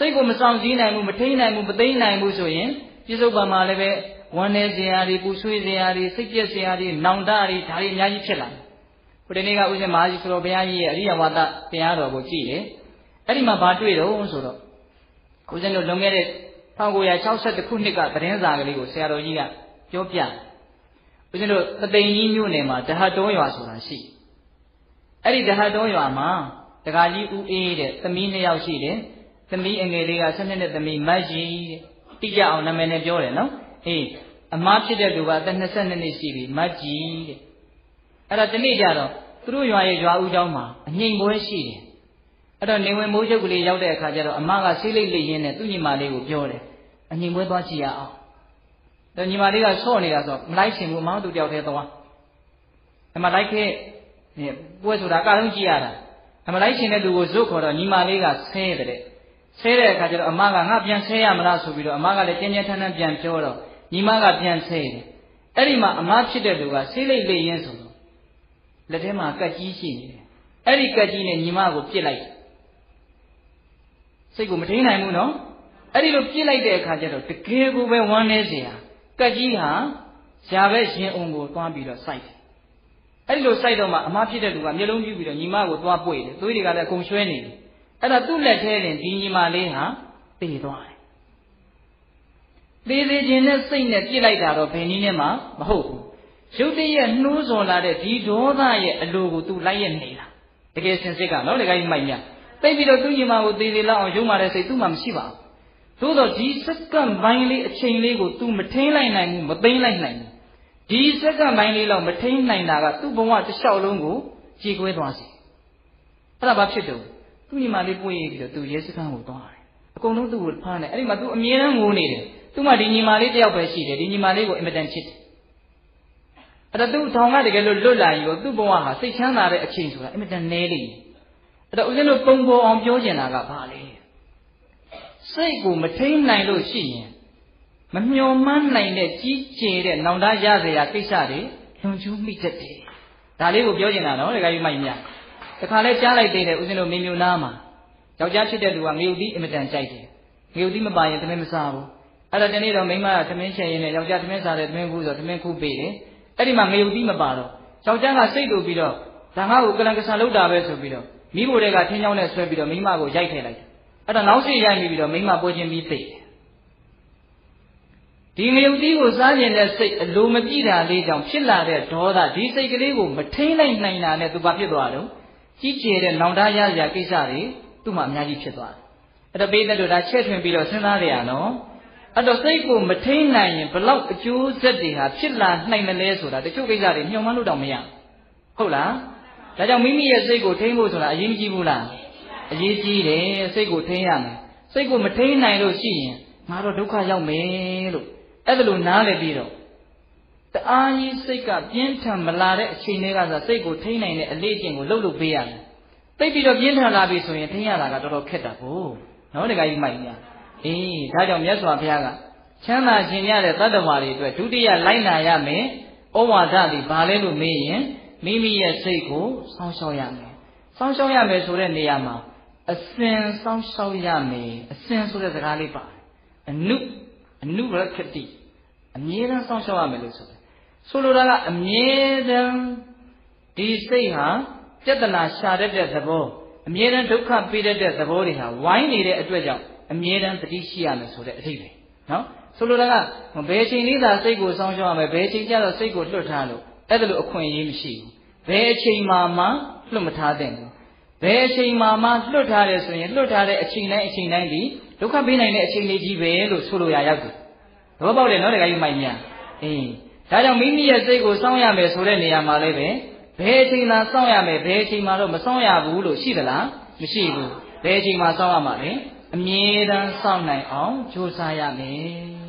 စိတ်ကိုမဆောင်စည်းနိုင်ဘူးမထိန်နိုင်ဘူးမသိမ့်နိုင်ဘူးဆိုရင်ပြစ္ဆုတ်ပံမှာလည်းပဲဝမ်းနေစရာတွေပူဆွေးစရာတွေစိတ်ပြက်စရာတွေနောင်တတွေဒါတွေအများကြီးဖြစ်လာတယ်။ခုဒီနေ့ကဦးဇင်းမဟာကြီးဆိုတော်ဘုရားကြီးရဲ့အရိယဝါဒတရားတော်ကိုကြည့်တယ်။အဲ့ဒီမှာဘာတွေ့တော့ဆိုတော့ဦးဇင်းတို့လွန်ခဲ့တဲ့1962ခုနှစ်ကသတင်းစာကလေးကိုဆရာတော်ကြီးကပြောပြတယ်။ဦးဇင်းတို့တသိမ်ကြီးမြို့နယ်မှာတဟတ်တောရွာဆိုတာရှိ။အဲ့ဒီတဟတ်တောရွာမှာတခါကြီးဦးအေးတဲ့သမီးနှစ်ယောက်ရှိတယ်။ သမီးအငယ်လေးကဆက်နှစ်နဲ့သမီးမတ်ကြီးတဲ့တိကျအောင်နာမည်နဲ့ပြောတယ်နော်အေးအမားဖြစ်တဲ့လူကအသက်22နှစ်ရှိပြီမတ်ကြီးတဲ့အဲ့တော့ဒီနေ့ကျတော့သူတို့ရွာရဲ့ရွာဦးเจ้าမှာအငိမ်ပွဲရှိတယ်အဲ့တော့နေဝင်မိုးချုပ်ကလေးရောက်တဲ့အခါကျတော့အမကဆေးလိတ်လိတ်ရင်းနဲ့သူ့ညီမလေးကိုပြောတယ်အငိမ်ပွဲသွားကြည့်ရအောင်တော့ညီမလေးကဆော့နေတာဆိုမလိုက်ချင်ဘူးအမတို့တယောက်တည်းသွားအမလိုက်ခဲ့ပွဲဆိုတာအကလုံးကြည့်ရတာအမလိုက်ချင်တဲ့လူကိုဇွတ်ခေါ်တော့ညီမလေးကဆဲတဲ့ ဆဲတဲ့အခါကျတော့အမကငါပြန်ဆဲရမလားဆိုပြီးတော့အမကလည်းပြင်းပြင်းထန်ထန်ပြန်ပြောတော့ညီမကပြန်ဆဲတယ်အဲ့ဒီမှာအမဖြစ်တဲ့လူကဆေးလိတ်လေးရင်းဆိုတော့လက်ထဲမှာကတ်ကြီးရှိနေတယ်အဲ့ဒီကတ်ကြီးနဲ့ညီမကိုပြစ်လိုက်စိတ်ကိုမထိန်နိုင်ဘူးနော်အဲ့ဒီလိုပြစ်လိုက်တဲ့အခါကျတော့တကယ်ကိုပဲဝမ်းနေเสียကတ်ကြီးဟာဇာဘက်ရင်အုံကိုတွားပြီးတော့စိုက်တယ်အဲ့ဒီလိုစိုက်တော့မှအမဖြစ်တဲ့လူကမျက်လုံးပြူပြီးတော့ညီမကိုတွားပွေတယ်သွေးတွေကလည်းအကုန်ရွှဲနေတယ် အဲ့ဒါသူ့လက်ထဲတင်ဒီညီမလေးဟာတည်သွားတယ်သေးသေးချင်းနဲ့စိတ်နဲ့ပြစ်လိုက်တာတော့ဘယ်နည်းနဲ့မှမဟုတ်ဘူးရုပ်တရက်နှိုးဆော်လာတဲ့ဒီဒေါသရဲ့အလိုကိုသူလိုက်ရနေတာတကယ်စင်စစ်ကနော်တကယ်ကြီးမိုက်မြသိပြီးတော့သူ့ညီမကိုသေးသေးလောက်အောင်ရုံမာတဲ့စိတ်သူ့မှာမရှိပါဘူးသို့တော့ဒီစက္ကန့်ပိုင်းလေးအချိန်လေးကို तू မထိန်လိုက်နိုင်ဘူးမသိမ့်လိုက်နိုင်ဘူးဒီစက္ကန့်ပိုင်းလေးလောက်မထိန်နိုင်တာကသူ့ဘဝတစ်လျှောက်လုံးကိုကြည်ကွဲသွားစေအဲ့ဒါဘာဖြစ်တော့ သူ့ညီမလေးပွင့်ရပြီးတော့သူရဲစခန်းကိုသွားတယ်အကုန်လုံးသူ့ကိုဖမ်းတယ်အဲ့ဒီမှာသူအမြဲတမ်းငိုနေတယ်သူ့မှာဒီညီမလေးတယောက်ပဲရှိတယ်ဒီညီမလေးကိုအင်မတန်ချစ်တယ်အဲ့တော့သူ့ထောင်ကတကယ်လို့လွတ်လာရင်တော့သူ့ဘဝဟာစိတ်ချမ်းသာတဲ့အချိန်ဆိုတာအင်မတန်နည်းလိမ့်မယ်အဲ့တော့ဦးဇင်းတို့ပုံပေါ်အောင်ပြောချင်တာကဘာလဲစိတ်ကိုမထိန်နိုင်လို့ရှိရင်မမျော်မှန်းနိုင်တဲ့ကြီးကျယ်တဲ့နောင်တရစရာကိစ္စတွေလွန်ကျူးမိတတ်တယ်ဒါလေးကိုပြောချင်တာနော်တခါကြီးမိုက်မြတ ခါလဲကြားလိုက်သေးတယ်ဦးဇင်းတို့မင်းမျိုးနားမှာယောက်ျားဖြစ်တဲ့လူကငရုတ်သီးအင်မတန်ကြိုက်တယ်ငရုတ်သီးမပါရင်သမင်းမစားဘူးအဲ့တော့ဒီနေ့တော့မိမကသမင်းချင်ရင်လည်းယောက်ျားသမင်းစားတယ်သမင်းခုဆိုသမင်းခုပေးတယ်အဲ့ဒီမှာငရုတ်သီးမပါတော့ယောက်ျားကစိတ်တူပြီးတော့ဒါငါ့ကိုကလန်ကဆန်လုပ်တာပဲဆိုပြီးတော့မိဖို့တွေကထင်းချောင်းနဲ့ဆွဲပြီးတော့မိမကိုရိုက်ထည့်လိုက်တယ်အဲ့တော့နောက်စိတ်ရိုက်ပြီးတော့မိမပွဲချင်းပြီးသိတယ်ဒီငရုတ်တီးကိုစားကျင်တဲ့စိတ်အလိုမပြည့်တာလေးကြောင့်ဖြစ်လာတဲ့ဒေါသဒီစိတ်ကလေးကိုမထိန်လိုက်နိုင်တာနဲ့သူဘာဖြစ်သွားတော့ ကြီးကျယ်တဲ့နောင်တရရကိစ္စတွေသူ့မှာအများကြီးဖြစ်သွားတယ်အဲ့တော့ပေးတဲ့တို့ဒါချက်ထွင်ပြီးတော့စဉ်းစားရအောင်အဲ့တော့စိတ်ကိုမထိန်နိုင်ရင်ဘလောက်အကျိုးဆက်တွေဟာဖြစ်လာနိုင်မလဲဆိုတာတချို့ကိစ္စတွေညှော်မှန်းလို့တော့မရဟုတ်လားဒါကြောင့်မိမိရဲ့စိတ်ကိုထိန်းဖို့ဆိုတာအရေးမကြီးဘူးလားအရေးကြီးတယ်စိတ်ကိုထိန်းရမယ်စိတ်ကိုမထိန်းနိုင်လို့ရှိရင်ငါတော့ဒုက္ခရောက်မယ်လို့အဲ့ဒါလို့နားလည်ပြီးတော့ တအားကြီးစိတ်ကပြင်းထန်မလာတဲ့အချိန်တွေကဆိုစိတ်ကိုထိန်းနိုင်တဲ့အလေးအကျင့်ကိုလှုပ်လှုပ်ပေးရမယ်သိပြီးတော့ပြင်းထန်လာပြီဆိုရင်ထိန်းရတာကတော်တော်ခက်တာကိုနော်တခါကြီးမိုက်ညာအေးဒါကြောင့်မြတ်စွာဘုရားကချမ်းသာခြင်းရတဲ့တတ္တဝါတွေအတွက်ဒုတိယလိုက်နာရမယ်ဩဝါဒတွေဘာလဲလို့မေးရင်မိမိရဲ့စိတ်ကိုစောင့်ရှောက်ရမယ်စောင့်ရှောက်ရမယ်ဆိုတဲ့နေရာမှာအစဉ်စောင့်ရှောက်ရမယ်အစဉ်ဆိုတဲ့စကားလေးပါတယ်အနုအနုရခတိအမြဲတမ်းစောင့်ရှောက်ရမယ်လို့ဆိုတယ် ဆိုလိုတာကအမြဲတမ်းဒီစိတ်ဟာပြဿနာရှာတတ်တဲ့သဘောအမြဲတမ်းဒုက္ခပေးတတ်တဲ့သဘောတွေဟာဝိုင်းနေတဲ့အတွက်ကြောင့်အမြဲတမ်းတတိရှိရမယ်ဆိုတဲ့အဓိပ္ပာယ်နော်ဆိုလိုတာကဘယ်ချိန်လေးသာစိတ်ကိုစောင့်ရှောက်ရမယ်ဘယ်ချိန်ကျတော့စိတ်ကိုလွတ်ထားလို့အဲ့ဒါလိုအခွင့်အရေးမရှိဘူးဘယ်အချိန်မှမှလွတ်မထားတဲ့ဘူးဘယ်အချိန်မှမှလွတ်ထားတယ်ဆိုရင်လွတ်ထားတဲ့အချိန်တိုင်းအချိန်တိုင်းဒီဒုက္ခပေးနိုင်တဲ့အချိန်လေးကြီးပဲလို့ဆိုလိုရရောက်တယ်သဘောပေါက်တယ်နော်တခါကြီးမိုက်မြအေး ဒါကြောင့်မိမိရဲ့စိတ်ကိုစောင့်ရမယ်ဆိုတဲ့နေရာမှာလည်းပဲဘယ်အချိန်မှစောင့်ရမယ်ဘယ်အချိန်မှတော့မစောင့်ရဘူးလို့ရှိသလားမရှိဘူးဘယ်အချိန်မှစောင့်ရမှာလဲအမြဲတမ်းစောင့်နိုင်အောင်ကြိုးစားရမယ်